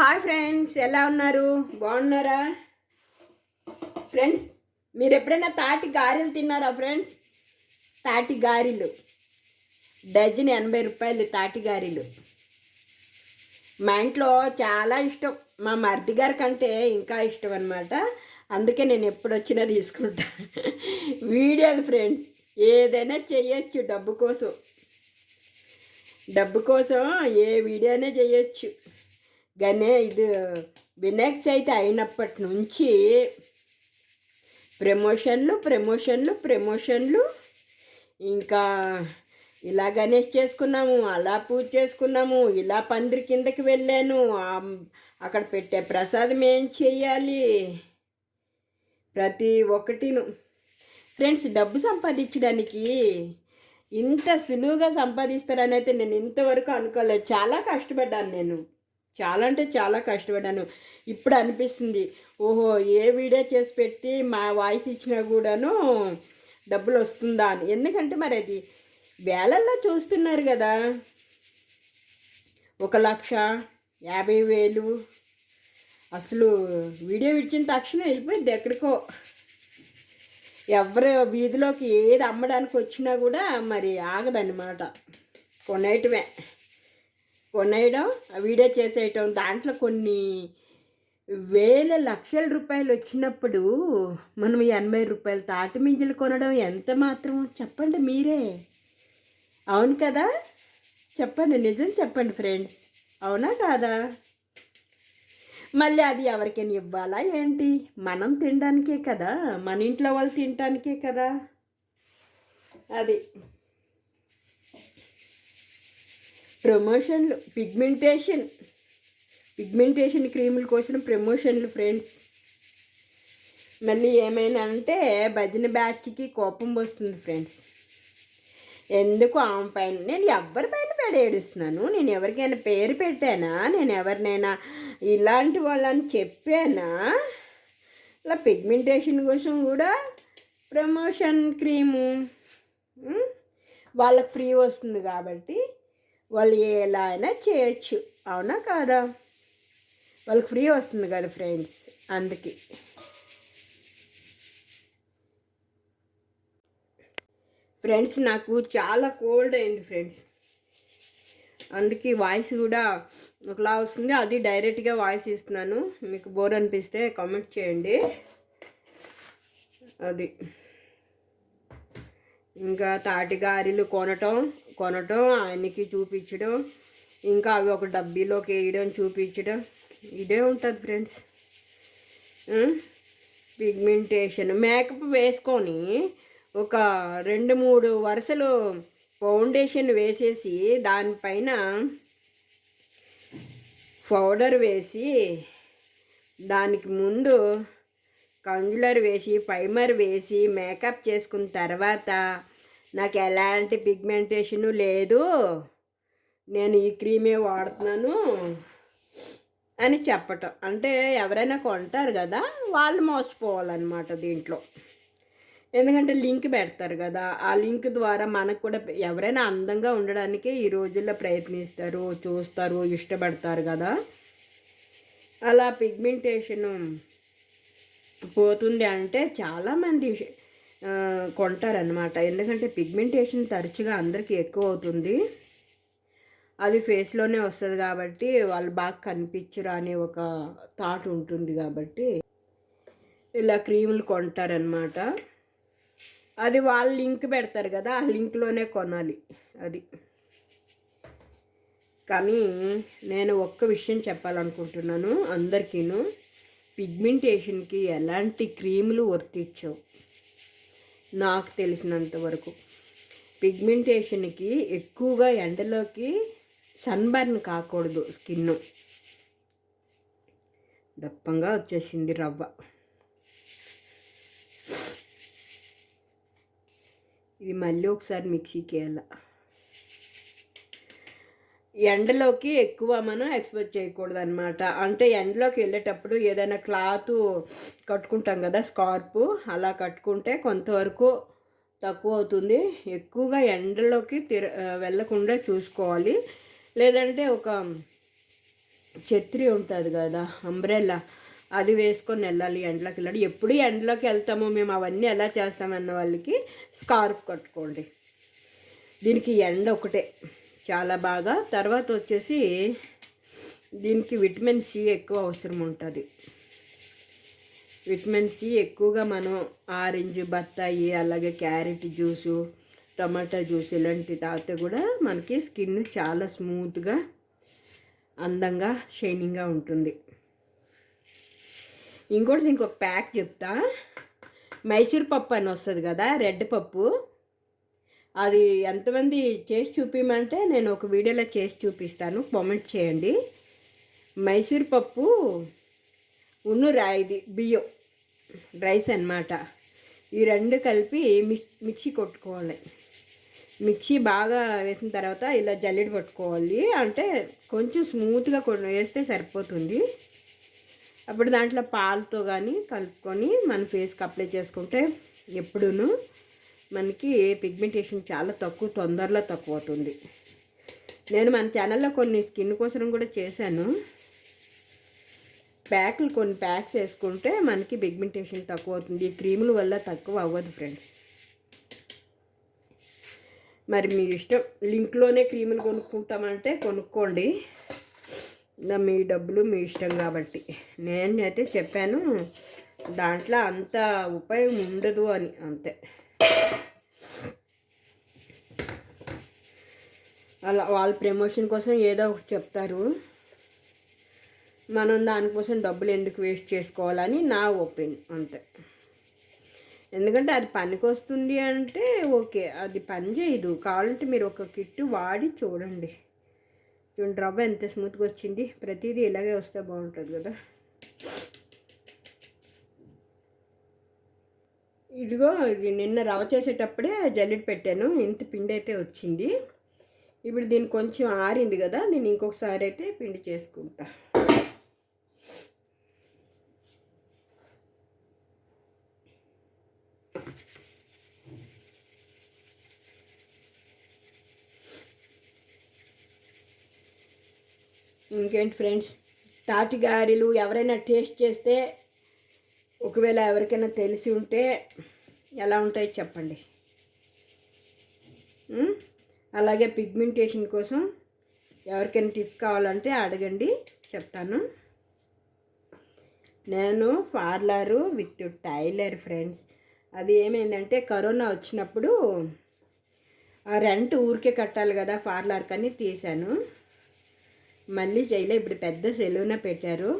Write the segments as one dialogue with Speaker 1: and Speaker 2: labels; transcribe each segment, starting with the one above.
Speaker 1: Hi friends ఎలా ఉన్నారు? బాగున్నారా? ఫ్రెండ్స్ మీరు ఎప్పుడైనా తాటి గారెలు తిన్నారా ఫ్రెండ్స్? తాటి గారెలు. డజన్ ఎనభై రూపాయలు తాటి గారెలు. మా ఇంట్లో చాలా ఇష్టం. మా మరిది గారి కంటే ఇంకా ఇష్టం అనమాట అందుకే నేను ఎప్పుడు వచ్చినా తీసుకుంటా. వీడియోలు ఫ్రెండ్స్ ఏదైనా చేయొచ్చు డబ్బు కోసం. డబ్బు కోసం ఏ వీడియోనే చేయొచ్చు. గనే ఇది వినాయక చవితి అయినప్పటి నుంచి ప్రమోషన్లు ప్రమోషన్లు ప్రమోషన్లు. ఇంకా ఇలా గణేష్ చేసుకున్నాము అలా పూజ చేసుకున్నాము ఇలా పందిరి కిందకి వెళ్ళాను. అక్కడ పెట్టే ప్రసాదం ఏం చేయాలి? ప్రతి ఒక్కటిను. ఫ్రెండ్స్ డబ్బు సంపాదించడానికి ఇంత సులువుగా సంపాదిస్తారని అయితే నేను ఇంతవరకు అనుకోలేదు. చాలా కష్టపడ్డాను నేను. చాలా అంటే చాలా కష్టపడ్డాను. ఇప్పుడు అనిపిస్తుంది ఓహో ఏ వీడియో చేసి పెట్టి మా వాయిస్ ఇచ్చినా కూడాను డబ్బులు వస్తుందా అని. ఎందుకంటే మరి అది వేలల్లో చూస్తున్నారు కదా. ఒక లక్ష యాభై వేలు. అసలు వీడియో ఇచ్చిన తక్షణం వెళ్ళిపోయింది ఎక్కడికో. ఎవరు వీధిలోకి ఏది అమ్మడానికి వచ్చినా కూడా మరి ఆగదన్నమాట. కొనేయటమే. కొనేయడం వీడియో చేసేయటం. దాంట్లో కొన్ని వేల లక్షల రూపాయలు వచ్చినప్పుడు మనం ఎనభై రూపాయలు తాటి మింజలు కొనడం ఎంత మాత్రం? చెప్పండి మీరే. అవును కదా? చెప్పండి నిజం చెప్పండి ఫ్రెండ్స్. అవునా కాదా? మళ్ళీ అది ఎవరికైనా ఇవ్వాలా ఏంటి? మనం తినడానికే కదా? మన ఇంట్లో వాళ్ళు తినడానికే కదా? అది. ప్రమోషన్లు పిగ్మెంటేషన్ పిగ్మెంటేషన్ క్రీముల కోసం ప్రమోషన్లు ఫ్రెండ్స్. మళ్ళీ ఏమైనా అంటే భజన బ్యాచ్కి కోపం వస్తుంది ఫ్రెండ్స్. ఎందుకు ఆమె పైన? నేను ఎవరి పైన పడేడుస్తున్నాను నేను ఎవరికైనా పేరు పెట్టానా? నేను ఎవరినైనా ఇలాంటి వాళ్ళని చెప్పానా? ఇలా పిగ్మెంటేషన్ కోసం కూడా ప్రమోషన్ క్రీము వాళ్ళకి ఫ్రీ వస్తుంది కాబట్టి వాళ్ళు ఎలా అయినా చేయొచ్చు. అవునా కాదా? వాళ్ళకి ఫ్రీ వస్తుంది కదా ఫ్రెండ్స్ అందుకే. ఫ్రెండ్స్ నాకు చాలా కోల్డ్ అయింది ఫ్రెండ్స్. అందుకే వాయిస్ కూడా ఒకలా వస్తుంది. అది డైరెక్ట్గా వాయిస్ ఇస్తున్నాను. మీకు బోర్ అనిపిస్తే కామెంట్ చేయండి. అది. ఇంకా తాటి గారెలు కొనటం కొనటం ఆయనకి చూపించడం ఇంకా అవి ఒక డబ్బీలోకి వేయడం చూపించడం ఇదే ఉంటుంది ఫ్రెండ్స్. పిగ్మెంటేషన్. మేకప్ వేసుకొని ఒక రెండు మూడు వరుసలు ఫౌండేషన్ వేసేసి దానిపైన పౌడర్ వేసి దానికి ముందు కంజులర్ వేసి ప్రైమర్ వేసి మేకప్ చేసుకున్న తర్వాత నాకు ఎలాంటి పిగ్మెంటేషను లేదు. నేను ఈ క్రీమే వాడుతున్నాను అని చెప్పటం. అంటే ఎవరైనా కొంటారు కదా వాళ్ళు మోసపోవాలన్నమాట దీంట్లో. ఎందుకంటే లింక్ పెడతారు కదా ఆ లింక్ ద్వారా మనకు కూడా ఎవరైనా అందంగా ఉండడానికి ఈ రోజుల్లో ప్రయత్నిస్తారు చూస్తారు ఇష్టపడతారు కదా. అలా పిగ్మెంటేషన్ పోతుంది అంటే చాలామంది కొంటారనమాట ఎందుకంటే పిగ్మెంటేషన్ తరచుగా అందరికీ ఎక్కువ అవుతుంది. అది ఫేస్లోనే వస్తుంది కాబట్టి వాళ్ళు బాగా కనిపించరు అనే ఒక థాట్ ఉంటుంది కాబట్టి ఇలా క్రీములు కొంటారనమాట అది వాళ్ళు లింక్ పెడతారు కదా ఆ లింక్లోనే కొనాలి అది. కానీ నేను ఒక్క విషయం చెప్పాలనుకుంటున్నాను అందరికీను. పిగ్మెంటేషన్కి ఎలాంటి క్రీములు వర్తించవు. నాకు తెలిసినంత వరకు. పిగ్మెంటేషన్కి ఎక్కువగా ఎండలోకి సన్బర్న్ కాకూడదు స్కిన్ దప్పంగా వచ్చేసింది రవ్వ. ఇది మళ్ళీ ఒకసారి మిక్సీకి వేయాల ఎండలోకి ఎక్కువ మనం ఎక్స్పెక్ట్ చేయకూడదు అనమాట అంటే ఎండలోకి వెళ్ళేటప్పుడు ఏదైనా క్లాత్ కట్టుకుంటాం కదా స్కార్పు. అలా కట్టుకుంటే కొంతవరకు తక్కువ అవుతుంది. ఎక్కువగా ఎండలోకి తిర వెళ్ళకుండా చూసుకోవాలి. లేదంటే ఒక ఛత్రి ఉంటుంది కదా అంబ్రెల్లా. అది వేసుకొని వెళ్ళాలి ఎండలోకి వెళ్ళాలి ఎప్పుడు ఎండలోకి వెళ్తామో మేము అవన్నీ ఎలా చేస్తామన్న వాళ్ళకి స్కార్ఫ్ కట్టుకోండి. దీనికి ఎండ ఒకటే చాలా బాగా. తర్వాత వచ్చేసి దీనికి విటమిన్ సి ఎక్కువ అవసరం ఉంటుంది. విటమిన్ సి ఎక్కువగా మనం ఆరెంజ్ బత్తాయి అలాగే క్యారెట్ జ్యూసు టమాటా జ్యూస్ ఇలాంటివి తాగితే కూడా మనకి స్కిన్ చాలా స్మూత్గా అందంగా షైనింగ్గా ఉంటుంది. ఇంకోటి ఇంకొక ఒక ప్యాక్ చెప్తా. మైసూర్ పప్పు అని వస్తుంది కదా రెడ్ పప్పు. అది ఎంతమంది చేసి చూపించమంటే నేను ఒక వీడియోలో చేసి చూపిస్తాను. కామెంట్ చేయండి. మైసూర్ పప్పు ఉన్ను రాయిది బియ్యం రైస్ అన్నమాట. ఈ రెండు కలిపి మిక్ మిక్సీ కొట్టుకోవాలి. మిక్సీ బాగా వేసిన తర్వాత ఇలా జల్లెడ పట్టుకోవాలి. అంటే కొంచెం స్మూత్గా కొన్ని వేస్తే సరిపోతుంది. అప్పుడు దాంట్లో పాలతో కానీ కలుపుకొని మన ఫేస్కి అప్లై చేసుకుంటే ఎప్పుడూను మనకి పిగ్మెంటేషన్ చాలా తక్కువ తొందరలో తక్కువ అవుతుంది. నేను మన ఛానల్లో కొన్ని స్కిన్ కోసం కూడా చేశాను. ప్యాక్లు కొన్ని ప్యాక్స్ వేసుకుంటే మనకి పిగ్మెంటేషన్ తక్కువ అవుతుంది ఈ క్రీముల వల్ల తక్కువ అవ్వదు ఫ్రెండ్స్. మరి మీ ఇష్టం లింక్లోనే క్రీములు కొనుక్కుంటామంటే కొనుక్కోండి. నా మీ డబ్బులు మీ ఇష్టం కాబట్టి. నేనైతే చెప్పాను దాంట్లో అంత ఉపయోగం ఉండదు అని అంతే. అలా వాళ్ళ ప్రమోషన్ కోసం ఏదో ఒకటి చెప్తారు. మనం దానికోసం డబ్బులు ఎందుకు వేస్ట్ చేసుకోవాలని నా ఒపీనియన్ అంతే. ఎందుకంటే అది పనికి వస్తుంది అంటే ఓకే అది పని చేయదు. కావాలంటే మీరు ఒక కిట్టు వాడి చూడండి. చూడండి రవ్వ ఎంత స్మూత్గా వచ్చింది. ప్రతిదీ ఇలాగే వస్తే బాగుంటుంది కదా. ఇదిగో ఇది నిన్న రవ్వ చేసేటప్పుడే జల్లెడ పెట్టాను. ఇంత పిండి అయితే వచ్చింది. ఇప్పుడు దీన్ని కొంచెం ఆరింది కదా నేను ఇంకొకసారి అయితే పిండి చేసుకుంటా. ఇంకేంటి ఫ్రెండ్స్? తాటిగారెలు ఎవరైనా టేస్ట్ చేస్తే ఒకవేళ ఎవరికైనా తెలిసి ఉంటే ఎలా ఉంటాయి చెప్పండి. అలాగే పిగ్మెంటేషన్ కోసం ఎవరికైనా టిప్స్ కావాలంటే అడగండి చెప్తాను. నేను పార్లరు విత్ టైలర్ ఫ్రెండ్స్. అది ఏమైందంటే కరోనా వచ్చినప్పుడు ఆ రెంట్ ఊరికే కట్టాలి కదా పార్లర్ కానీ తీశాను. మళ్ళీ జైలో ఇప్పుడు పెద్ద సెలూనే పెట్టారు.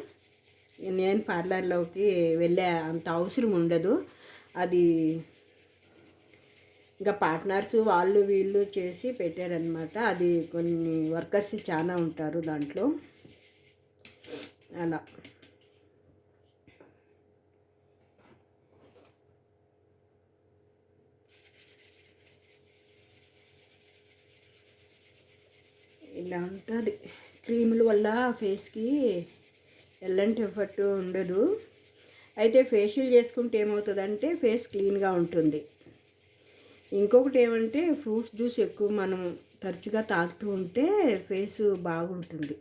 Speaker 1: నేను పార్లర్లోకి వెళ్ళే అంత అవసరం ఉండదు. అది ఇంకా పార్ట్నర్స్ వాళ్ళు వీళ్ళు చేసి పెట్టారనమాట అది కొన్ని వర్కర్స్ చాలా ఉంటారు దాంట్లో. అలా. ఇలా ఉంటుంది. క్రీముల వల్ల ఫేస్కి ఎలాంటి ఎఫెక్ట్ ఉండదు. అయితే ఫేషియల్ చేసుకుంటే ఏమవుతుందంటే ఫేస్ క్లీన్గా ఉంటుంది. ఇంకొకటి ఏమంటే ఫ్రూట్స్ జ్యూస్ ఎక్కువ మనం తరచుగా తాగుతూ ఉంటే ఫేస్ బాగుంటుంది.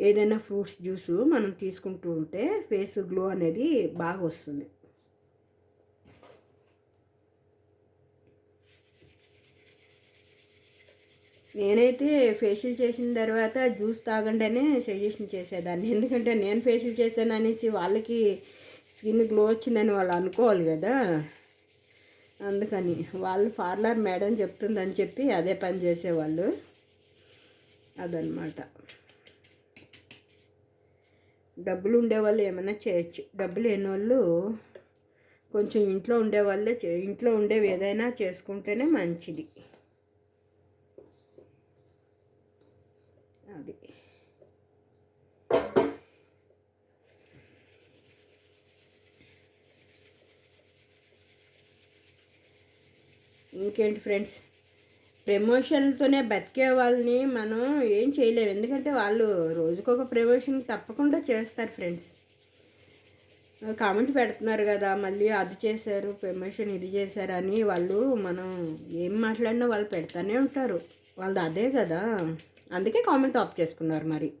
Speaker 1: ఏదైనా ఫ్రూట్స్ జ్యూస్ మనం తీసుకుంటూ ఉంటే ఫేస్ గ్లో అనేది బాగా వస్తుంది. నేనైతే ఫేషియల్ చేసిన తర్వాత జ్యూస్ తాగండనే సజెషన్ చేసేదాన్ని. ఎందుకంటే నేను ఫేషియల్ చేశాను అనేసి వాళ్ళకి స్కిన్ గ్లో వచ్చిందని వాళ్ళు అనుకోవాలి కదా. అందుకని వాళ్ళు పార్లర్ మేడం చెప్తుందని చెప్పి అదే పని చేసేవాళ్ళు. అదనమాట డబ్బులు ఉండేవాళ్ళు ఏమైనా చేయొచ్చు. డబ్బులు లేని వాళ్ళు కొంచెం ఇంట్లో ఉండేవాళ్ళే ఇంట్లో ఉండేవి ఏదైనా చేసుకుంటేనే మంచిది. ఇంకేంటి ఫ్రెండ్స్? ప్రమోషన్తోనే బతికే వాళ్ళని మనం ఏం చేయలేము ఎందుకంటే వాళ్ళు రోజుకొక ప్రమోషన్ తప్పకుండా చేస్తారు ఫ్రెండ్స్. కామెంట్ పెడుతున్నారు కదా మళ్ళీ అది చేశారు ప్రమోషన్ ఇది చేశారు అని వాళ్ళు మనం ఏం మాట్లాడినా వాళ్ళు పెడతానే ఉంటారు. వాళ్ళది అదే కదా. అందుకే కామెంట్ ఆఫ్ చేసుకున్నారు మరి.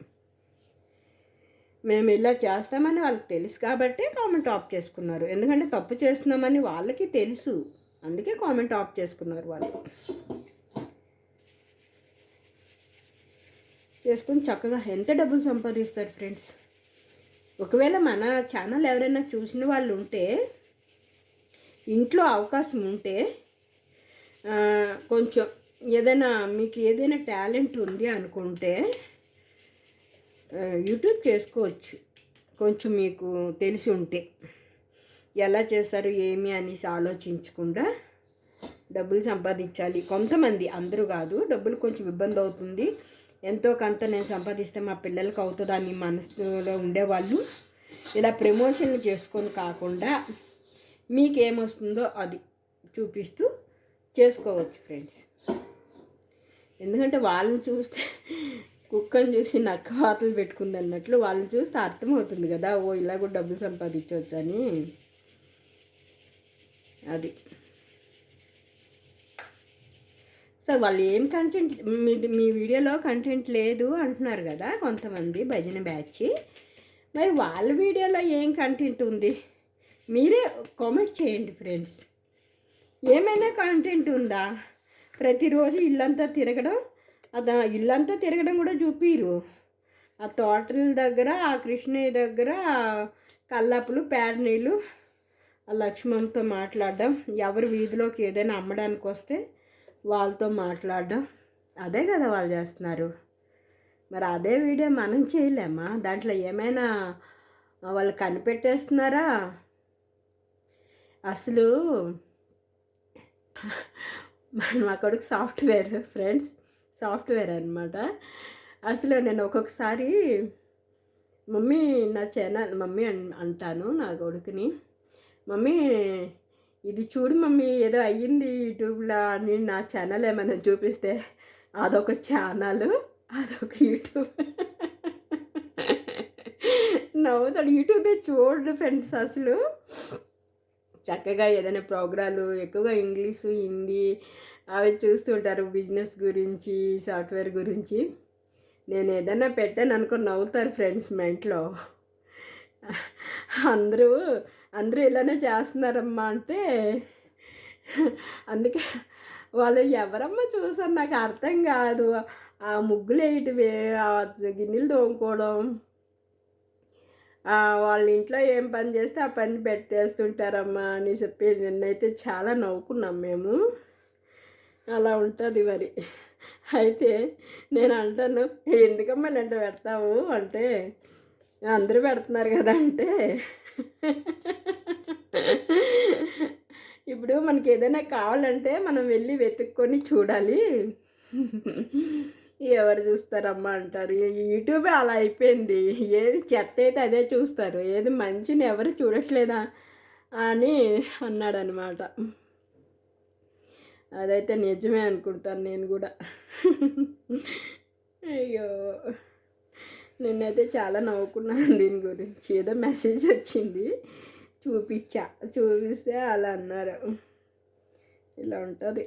Speaker 1: మేము ఇలా చేస్తామని వాళ్ళకి తెలుసు కాబట్టి కామెంట్ ఆఫ్ చేసుకున్నారు. ఎందుకంటే తప్పు చేస్తున్నామని వాళ్ళకి తెలుసు. అందుకే కామెంట్ ఆఫ్ చేసుకున్నారు వాళ్ళు. చేసుకుని చక్కగా ఎంత డబ్బులు సంపాదిస్తారు ఫ్రెండ్స్? ఒకవేళ మన ఛానల్ ఎవరైనా చూసిన వాళ్ళు ఉంటే ఇంట్లో అవకాశం ఉంటే కొంచెం ఏదైనా మీకు ఏదైనా టాలెంట్ ఉంది అనుకుంటే యూట్యూబ్ చేసుకోవచ్చు. కొంచెం మీకు తెలిసి ఉంటే. ఎలా చేస్తారు ఏమి అనేసి ఆలోచించకుండా డబ్బులు సంపాదించాలి. కొంతమంది అందరూ కాదు డబ్బులు కొంచెం ఇబ్బంది అవుతుంది. ఎంతో కొంత నేను సంపాదిస్తే మా పిల్లలకి అవుతుంది అని మనసులో ఉండేవాళ్ళు. ఇలా ప్రమోషన్లు చేసుకొని కాకుండా మీకేమొస్తుందో అది చూపిస్తూ చేసుకోవచ్చు ఫ్రెండ్స్. ఎందుకంటే వాళ్ళని చూస్తే కుక్కని చూసి నక్క వాతలు పెట్టుకుంది అన్నట్లు వాళ్ళని చూస్తే అర్థమవుతుంది కదా ఓ ఇలా కూడా డబ్బులు సంపాదించవచ్చు అని అది. సో వాళ్ళు ఏం కంటెంట్ మీది మీ వీడియోలో కంటెంట్ లేదు అంటున్నారు కదా కొంతమంది భజన బ్యాచ్. మరి వాళ్ళ వీడియోలో ఏం కంటెంట్ ఉంది? మీరే కామెంట్ చేయండి ఫ్రెండ్స్ ఏమైనా కంటెంట్ ఉందా? ప్రతిరోజు ఇల్లంతా తిరగడం అదా ఇల్లంతా తిరగడం కూడా చూపిరు. ఆ తోటల దగ్గర ఆ కృష్ణయ్య దగ్గర కల్లాపులు పేడ నీళ్ళు లక్ష్మణ్తో మాట్లాడడం ఎవరు వీధిలోకి ఏదైనా అమ్మడానికి వస్తే వాళ్ళతో మాట్లాడడం అదే కదా వాళ్ళు చేస్తున్నారు. మరి అదే వీడియో మనం చేయలేమా? దాంట్లో ఏమైనా వాళ్ళు కనిపెట్టేస్తున్నారా? అసలు మా కొడుకు సాఫ్ట్వేర్ ఫ్రెండ్స్ సాఫ్ట్వేర్ అనమాట అసలు నేను ఒక్కొక్కసారి మమ్మీ నా ఛానల్ మమ్మీ అన్- అంటాను నా కొడుకుని. మమ్మీ ఇది చూడు మమ్మీ ఏదో అయ్యింది యూట్యూబ్లో అని నా ఛానల్ ఏమైనా చూపిస్తే అదొక ఛానల్ అదొక యూట్యూబ్. నవ్వుతాడు. యూట్యూబే చూడు ఫ్రెండ్స్ అసలు. చక్కగా ఏదైనా ప్రోగ్రాలు ఎక్కువగా ఇంగ్లీషు హిందీ అవి చూస్తుంటారు బిజినెస్ గురించి సాఫ్ట్వేర్ గురించి. నేను ఏదైనా పెట్టాను అనుకుని నవ్వుతారు ఫ్రెండ్స్ మా ఇంట్లో. అందరూ అందరూ ఇలానే చేస్తున్నారమ్మా అంటే అందుకే వాళ్ళు ఎవరమ్మా చూసారు? నాకు అర్థం కాదు. ఆ ముగ్గులు వేయటమే గిన్నెలు తోముకోవడం వాళ్ళ ఇంట్లో ఏం పని చేస్తే ఆ పని పెట్టేస్తుంటారమ్మా అని చెప్పి నిన్నైతే చాలా నవ్వుకున్నాం మేము. అలా ఉంటుంది మరి. అయితే నేను అంటాను ఎందుకమ్మా ఇలాంటి పెడతావు? అంటే అందరూ పెడుతున్నారు కదా అంటే ఇప్పుడు మనకి ఏదైనా కావాలంటే మనం వెళ్ళి వెతుక్కొని చూడాలి. ఎవరు చూస్తారమ్మా అంటారు. యూట్యూబ్ అలా అయిపోయింది. ఏది చెత్త అయితే అదే చూస్తారు. ఏది మంచిని ఎవరు చూడట్లేదా అని అన్నాడు అనమాట అదైతే నిజమే అనుకుంటాను నేను కూడా. అయ్యో. నిన్నైతే చాలా నవ్వుకున్నాను దీని గురించి. ఏదో మెసేజ్ వచ్చింది. చూపించా. చూపిస్తే అలా అన్నారు. ఇలా ఉంటుంది.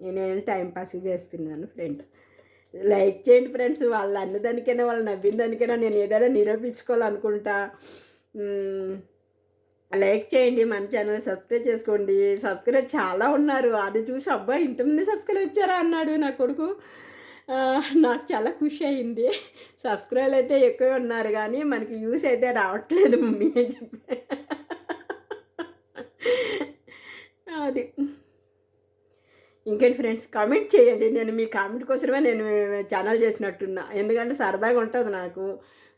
Speaker 1: నేను టైం పాస్ చేస్తున్నాను ఫ్రెండ్ లైక్ చేయండి ఫ్రెండ్స్ వాళ్ళు అన్నదానికైనా వాళ్ళు నవ్విందానికైనా నేను ఏదైనా నిరూపించుకోవాలనుకుంటా. లైక్ చేయండి. మన ఛానల్ సబ్స్క్రైబ్ చేసుకోండి. సబ్స్క్రైబ్ చాలా ఉన్నారు. అది చూసి అబ్బాయి ఇంతమంది సబ్స్క్రైబ్ వచ్చారా? అన్నాడు నా కొడుకు. నాకు చాలా ఖుషి అయింది. సబ్స్క్రైబ్ అయితే ఎక్కువ ఉన్నారు కానీ మనకి యూస్ అయితే రావట్లేదు మమ్మీ అని చెప్పి. అది. ఇంకేంటి ఫ్రెండ్స్ కామెంట్ చేయండి. నేను మీ కామెంట్ కోసమే నేను ఛానల్ చేసినట్టున్నా. ఎందుకంటే సరదాగా ఉంటుంది నాకు.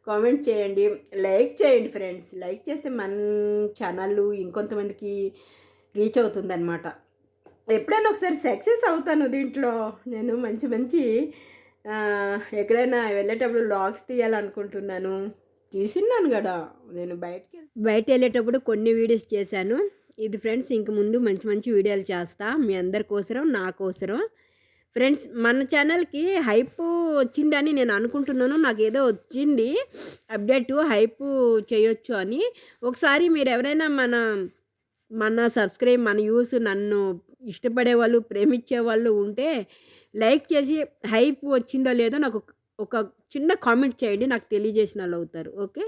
Speaker 1: కామెంట్ చేయండి. లైక్ చేయండి ఫ్రెండ్స్. లైక్ చేస్తే మన ఛానల్ ఇంకొంతమందికి రీచ్ అవుతుందన్నమాట. ఎప్పుడైనా ఒకసారి సక్సెస్ అవుతాను దీంట్లో. నేను మంచి మంచి ఎక్కడైనా వెళ్ళేటప్పుడు లాగ్స్ తీయాలనుకుంటున్నాను. తీసిన్నాను కదా నేను బయటకి బయట వెళ్ళేటప్పుడు కొన్ని వీడియోస్ చేశాను. ఇది ఫ్రెండ్స్ ఇంక ముందు మంచి మంచి వీడియోలు చేస్తా మీ అందరి కోసరం నా కోసరం. ఫ్రెండ్స్ మన ఛానల్కి హైప్ వచ్చిందని నేను అనుకుంటున్నాను. నాకు ఏదో వచ్చింది అప్డేట్ హైప్ చేయొచ్చు అని. ఒకసారి మీరు ఎవరైనా మన మన సబ్స్క్రైబ్ మన యూస్ నన్ను ఇష్టపడే వాళ్ళు ప్రేమించే వాళ్ళు ఉంటే లైక్ చేసి హైప్ వచ్చిందో లేదో నాకు ఒక- ఒక చిన్న కామెంట్ చేయండి నాకు తెలియజేసిన వాళ్ళు అవుతారు. ఓకే?